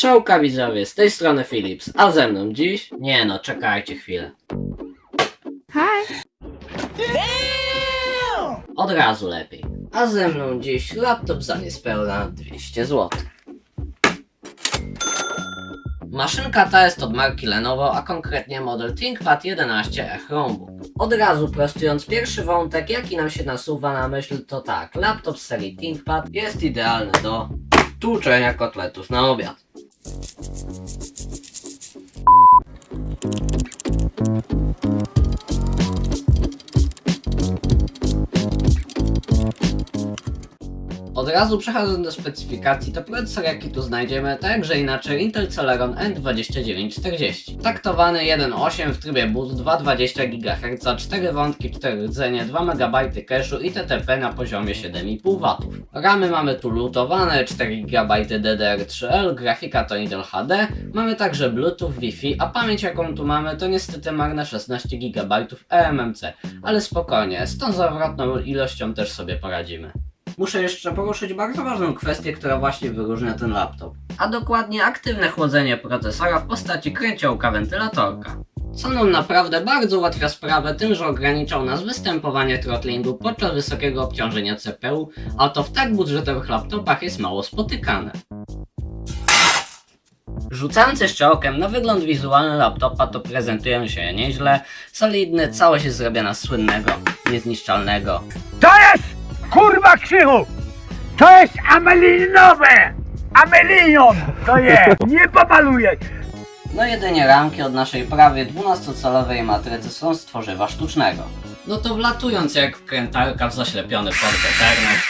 Strzałka widzowie, z tej strony Philips, a ze mną dziś... Nie no, czekajcie chwilę. Hi. Od razu lepiej. A ze mną dziś laptop za niespełna 200 zł. Maszynka ta jest od marki Lenovo, a konkretnie model ThinkPad 11e Chromebook. Od razu prostując pierwszy wątek, jaki nam się nasuwa na myśl, to tak, laptop z serii ThinkPad jest idealny do tłuczenia kotletów na obiad. Thank you. Od razu przechodząc do specyfikacji, to procesor jaki tu znajdziemy, to jakże inaczej Intel Celeron N2940. Taktowany 1.8 w trybie boot 220 GHz, 4 wątki, 4 rdzenie, 2 MB cache'u i TTP na poziomie 7,5 W. Ramy mamy tu lutowane, 4 GB DDR3L, grafika to Intel HD, mamy także Bluetooth, Wi-Fi, a pamięć jaką tu mamy to niestety marne 16 GB eMMC, ale spokojnie, z tą zawrotną ilością też sobie poradzimy. Muszę jeszcze poruszyć bardzo ważną kwestię, która właśnie wyróżnia ten laptop. A dokładnie aktywne chłodzenie procesora w postaci kręciołka wentylatorka. Co nam naprawdę bardzo ułatwia sprawę tym, że ograniczał nas występowanie throttlingu podczas wysokiego obciążenia CPU, a to w tak budżetowych laptopach jest mało spotykane. Rzucając jeszcze okiem na wygląd wizualny laptopa, to prezentują się nieźle. Solidny, całość jest zrobiona z słynnego, niezniszczalnego, To jest kurwa krzychu! To jest amelinowe! Amelinion to jest! Nie pomalujesz! No jedynie ramki od naszej prawie 12-calowej matrycy są z tworzywa sztucznego. No to wlatując jak wkrętarka w zaślepiony port Ethernet.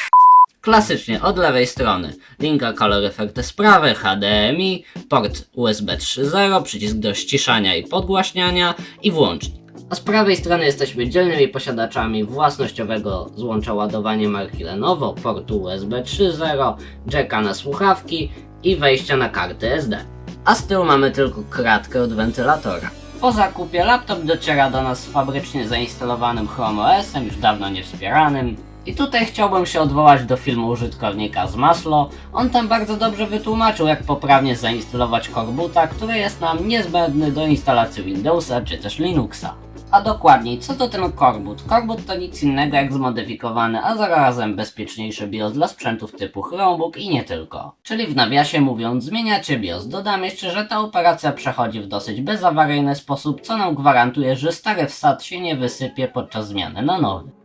Klasycznie od lewej strony linka kaloryfer sprawy, HDMI, port USB 3.0, przycisk do ściszania i podgłaśniania i włącznik. A z prawej strony jesteśmy dzielnymi posiadaczami własnościowego złącza ładowanie marki Lenovo, portu USB 3.0, jacka na słuchawki i wejścia na karty SD a z tyłu mamy tylko kratkę od wentylatora. Po zakupie laptop dociera do nas z fabrycznie zainstalowanym Chrome OS-em, już dawno niewspieranym. I tutaj chciałbym się odwołać do filmu użytkownika z Maslo. On tam bardzo dobrze wytłumaczył, jak poprawnie zainstalować Corbuta, który jest nam niezbędny do instalacji Windowsa czy też Linuxa. A dokładniej, co to ten Corbut? Corbut to nic innego jak zmodyfikowany, a zarazem bezpieczniejszy BIOS dla sprzętów typu Chromebook i nie tylko. Czyli w nawiasie mówiąc, zmieniacie BIOS. Dodam jeszcze, że ta operacja przechodzi w dosyć bezawaryjny sposób, co nam gwarantuje, że stary wsad się nie wysypie podczas zmiany na nowy.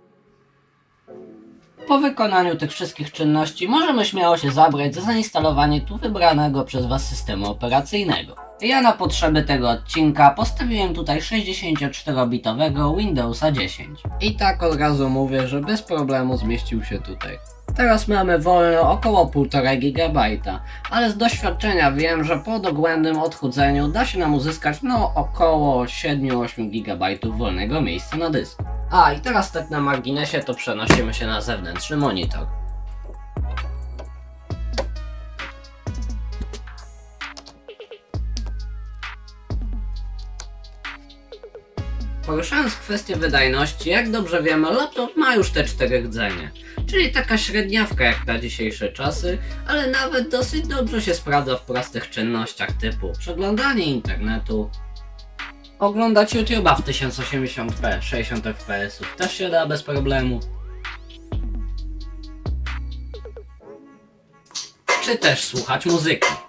Po wykonaniu tych wszystkich czynności możemy śmiało się zabrać za zainstalowanie tu wybranego przez Was systemu operacyjnego. Ja na potrzeby tego odcinka postawiłem tutaj 64-bitowego Windowsa 10. I tak od razu mówię, że bez problemu zmieścił się tutaj. Teraz mamy wolno około 1,5 GB, ale z doświadczenia wiem, że po dogłębnym odchudzeniu da się nam uzyskać no około 7-8 GB wolnego miejsca na dysku. A i teraz tak na marginesie to przenosimy się na zewnętrzny monitor. Poruszając kwestię wydajności, jak dobrze wiemy, laptop ma już te cztery rdzenie. Czyli taka średniawka jak na dzisiejsze czasy, ale nawet dosyć dobrze się sprawdza w prostych czynnościach typu przeglądanie internetu, oglądać YouTube'a w 1080p, 60 fps też się da bez problemu. Czy też słuchać muzyki.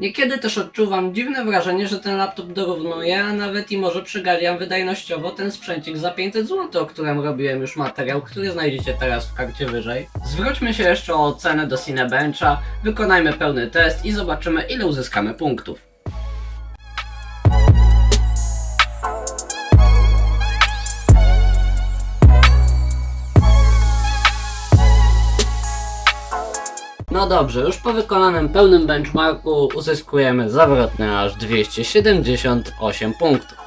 Niekiedy też odczuwam dziwne wrażenie, że ten laptop dorównuje, a nawet i może przegaliam wydajnościowo ten sprzęcik za 500 zł, o którym robiłem już materiał, który znajdziecie teraz w karcie wyżej. Zwróćmy się jeszcze o ocenę do Cinebencha, wykonajmy pełny test i zobaczymy ile uzyskamy punktów. No dobrze, już po wykonanym pełnym benchmarku uzyskujemy zawrotne aż 278 punktów.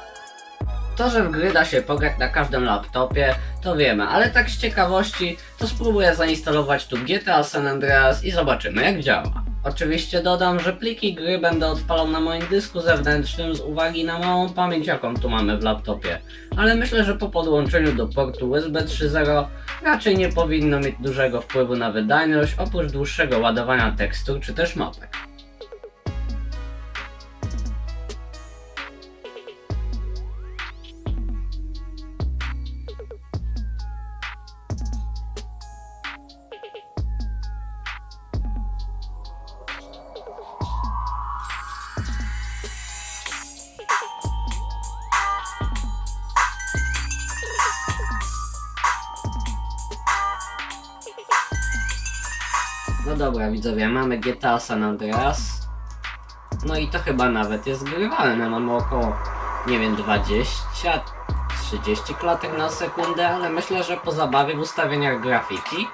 To, że w gry da się pograć na każdym laptopie, to wiemy, ale tak z ciekawości to spróbuję zainstalować tu GTA San Andreas i zobaczymy jak działa. Oczywiście dodam, że pliki gry będę odpalał na moim dysku zewnętrznym z uwagi na małą pamięć jaką tu mamy w laptopie, ale myślę, że po podłączeniu do portu USB 3.0 raczej nie powinno mieć dużego wpływu na wydajność oprócz dłuższego ładowania tekstur czy też mapek. No dobra widzowie, mamy GTA San Andreas. No i to chyba nawet jest grywalne. Mamy około, nie wiem, 20, 30 klatek na sekundę, ale myślę, że po zabawie w ustawieniach grafiki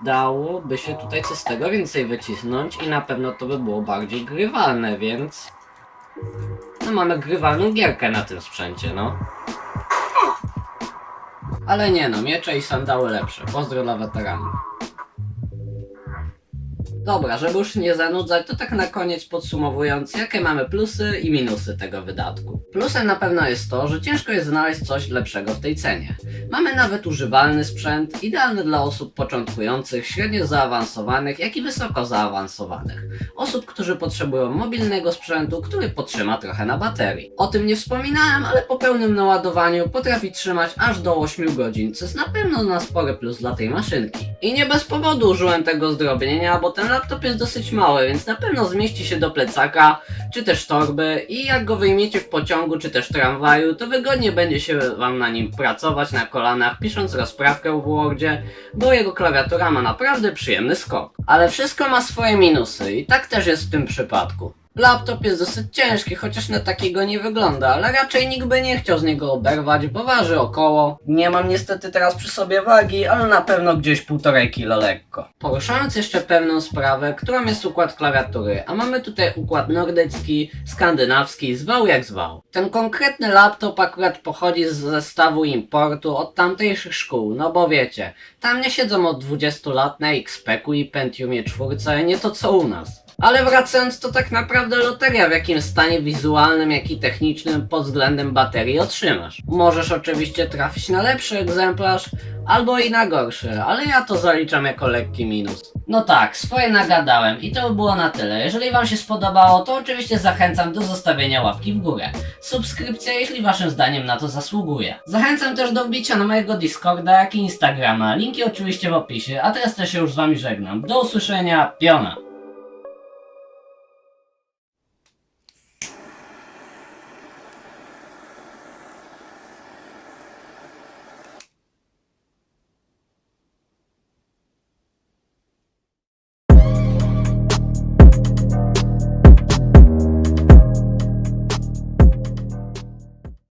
dałoby się tutaj coś z tego więcej wycisnąć i na pewno to by było bardziej grywalne, więc... No mamy grywalną gierkę na tym sprzęcie, no. Ale nie no, miecze i sandały lepsze. Pozdro dla weteranów. Dobra, żeby już nie zanudzać, to tak na koniec podsumowując, jakie mamy plusy i minusy tego wydatku. Plusem na pewno jest to, że ciężko jest znaleźć coś lepszego w tej cenie. Mamy nawet używalny sprzęt, idealny dla osób początkujących, średnio zaawansowanych, jak i wysoko zaawansowanych. Osób, którzy potrzebują mobilnego sprzętu, który potrzyma trochę na baterii. O tym nie wspominałem, ale po pełnym naładowaniu potrafi trzymać aż do 8 godzin, co jest na pewno na spory plus dla tej maszynki. I nie bez powodu użyłem tego zdrobnienia, bo ten laptop jest dosyć mały, więc na pewno zmieści się do plecaka, czy też torby i jak go wyjmiecie w pociągu, czy też tramwaju, to wygodnie będzie się wam na nim pracować na kolanach, pisząc rozprawkę w Wordzie, bo jego klawiatura ma naprawdę przyjemny skok. Ale wszystko ma swoje minusy i tak też jest w tym przypadku. Laptop jest dosyć ciężki, chociaż na takiego nie wygląda, ale raczej nikt by nie chciał z niego oberwać, bo waży około. Nie mam niestety teraz przy sobie wagi, ale na pewno gdzieś półtorej kilo lekko. Poruszając jeszcze pewną sprawę, którą jest układ klawiatury, a mamy tutaj układ nordycki, skandynawski, zwał jak zwał. Ten konkretny laptop akurat pochodzi z zestawu importu od tamtejszych szkół, no bo wiecie, tam nie siedzą od 20 lat na XP-ku i Pentiumie 4, nie to co u nas. Ale wracając, to tak naprawdę loteria, w jakim stanie wizualnym, jak i technicznym pod względem baterii otrzymasz. Możesz oczywiście trafić na lepszy egzemplarz, albo i na gorszy, ale ja to zaliczam jako lekki minus. No tak, swoje nagadałem i to by było na tyle. Jeżeli Wam się spodobało, to oczywiście zachęcam do zostawienia łapki w górę. Subskrypcja, jeśli Waszym zdaniem na to zasługuje. Zachęcam też do wbicia na mojego Discorda, jak i Instagrama. Linki oczywiście w opisie, a teraz też się już z Wami żegnam. Do usłyszenia, piona!